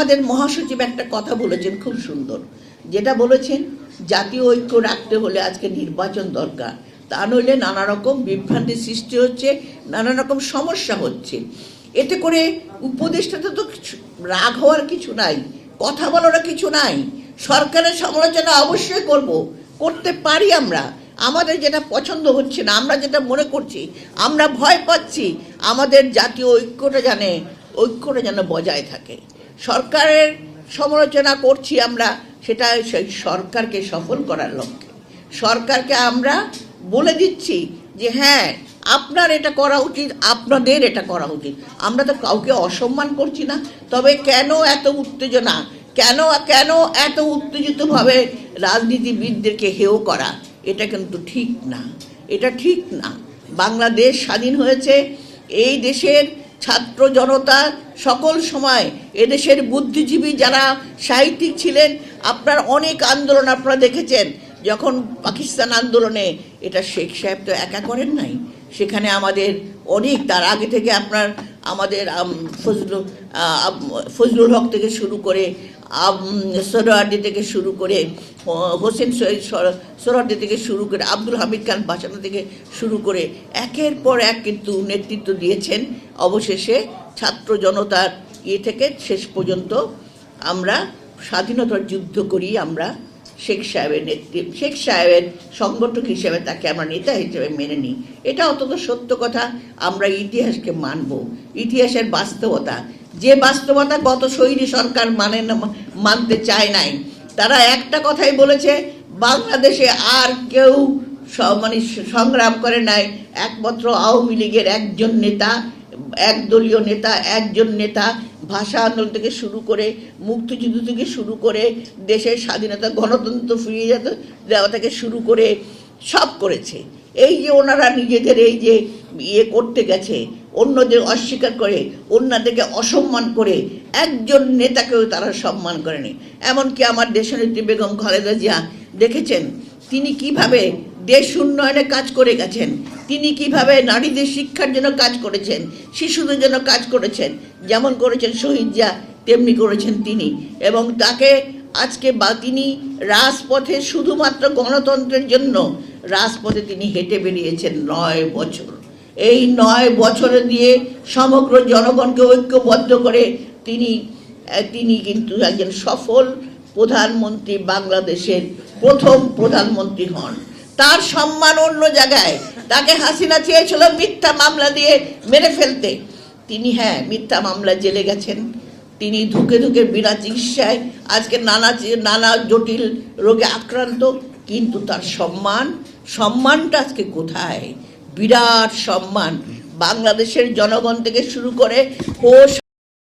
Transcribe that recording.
আমাদের মহাসচিব একটা কথা বলেছেন, খুব সুন্দর। যেটা বলেছেন, জাতীয় ঐক্য রাখতে হলে আজকে নির্বাচন দরকার। তা নইলে নানা রকম বিভ্রান্তি সৃষ্টি হচ্ছে নানা রকম সমস্যা হচ্ছে। এতে করে উপদেষ্টাতে তো রাগ হওয়ার কিছু নাই, কথা বলার কিছু নাই। সরকারের সমালোচনা অবশ্যই করব, করতে পারি আমরা। আমাদের যেটা পছন্দ হচ্ছে না, আমরা যেটা মনে করছি, আমরা ভয় পাচ্ছি, আমাদের জাতীয় ঐক্যটা জানে, ঐক্যটা যেন বজায় থাকে। সরকারের সমালোচনা করছি আমরা, সেটা সেই সরকারকে সফল করার লক্ষ্যে। সরকারকে আমরা বলে দিচ্ছি যে হ্যাঁ আপনার এটা করা উচিত, আপনাদের এটা করা উচিত। আমরা তো কাউকে অসম্মান করছি না। তবে কেন এত উত্তেজনা? কেন কেন এত উত্তেজিতভাবে রাজনীতিবিদদেরকে হেয় করা? এটা কিন্তু ঠিক না। এটা ঠিক না। বাংলাদেশ স্বাধীন হয়েছে। এই দেশের ছাত্র জনতা, সকল সময় এদেশের বুদ্ধিজীবী যারা সাহিত্যিক ছিলেন, আপনার অনেক আন্দোলন আপনারা দেখেছেন। যখন পাকিস্তান আন্দোলনে, এটা শেখ সাহেব তো একা করেন নাই। সেখানে আমাদের অনেক, তার আগে থেকে আপনার আমাদের আম, ফজলুল ফজলুল হক থেকে শুরু করে সোহরার্দি থেকে শুরু করে হোসেন সৈয়দ সোহরাওয়ার্দী থেকে শুরু করে আব্দুল হামিদ খান বাসানা থেকে শুরু করে একের পর এক কিন্তু নেতৃত্ব দিয়েছেন। অবশেষে ছাত্র জনতার ইয়ে থেকে শেষ পর্যন্ত আমরা স্বাধীনতার যুদ্ধ করি আমরা। শেখ সাহেবের নেতৃত্ব, শেখ সাহেবের সংগঠক হিসেবে তাকে আমরা নেতা হিসেবে মেনে নিই। এটা অন্তত সত্য কথা, আমরা ইতিহাসকে মানব। ইতিহাসের বাস্তবতা, যে বাস্তবতা গত শৈলী সরকার মানে মানতে চায় নাই, তারা একটা কথাই বলেছে, বাংলাদেশে আর কেউ মানে সংগ্রাম করে নাই, একমাত্র আওয়ামী লীগের একজন নেতা, একদলীয় নেতা, একজন নেতা ভাষা আন্দোলন থেকে শুরু করে, মুক্তিযুদ্ধ থেকে শুরু করে, দেশের স্বাধীনতা, গণতন্ত্র ফিরিয়ে যেত, দেওয়া থেকে শুরু করে সব করেছে। এই যে ওনারা নিজেদের এই যে ইয়ে করতে গেছে, অন্যদের অস্বীকার করে, অন্যদেরকে অসম্মান করে, একজন নেতাকেও তারা সম্মান করেনি। এমনকি আমার দেশনেত্রী বেগম খালেদা জিয়া, দেখেছেন? তিনি কীভাবে দেশ উন্নয়নে কাজ করে গেছেন? তিনি কীভাবে নারীদের শিক্ষার জন্য কাজ করেছেন, শিশুদের জন্য কাজ করেছেন, যেমন করেছেন শহীদ যা তেমনি করেছেন তিনি। এবং তাকে আজকে বা তিনি রাজপথে শুধুমাত্র গণতন্ত্রের জন্য রাজপথে তিনি হেঁটে বেরিয়েছেন নয় বছর। এই নয় বছরে দিয়ে সমগ্র জনগণকে ঐক্যবদ্ধ করে তিনি তিনি কিন্তু একজন সফল প্রধানমন্ত্রী বাংলাদেশের প্রথম প্রধানমন্ত্রী হন। তার সম্মান অন্য জায়গায় তাকে হাসিনা চেয়েছিল মিথ্যা মামলা দিয়ে মেরে ফেলতে। তিনি হ্যাঁ মিথ্যা মামলা জেলে গেছেন। তিনি ধুকে ধুকে বিনা চিকিৎসায় আজকে নানা নানা জটিল রোগে আক্রান্ত, কিন্তু তার সম্মান, সম্মানটা আজকে কোথায়? বিরাট সম্মান। বাংলাদেশের জনগণ থেকে শুরু করে হোস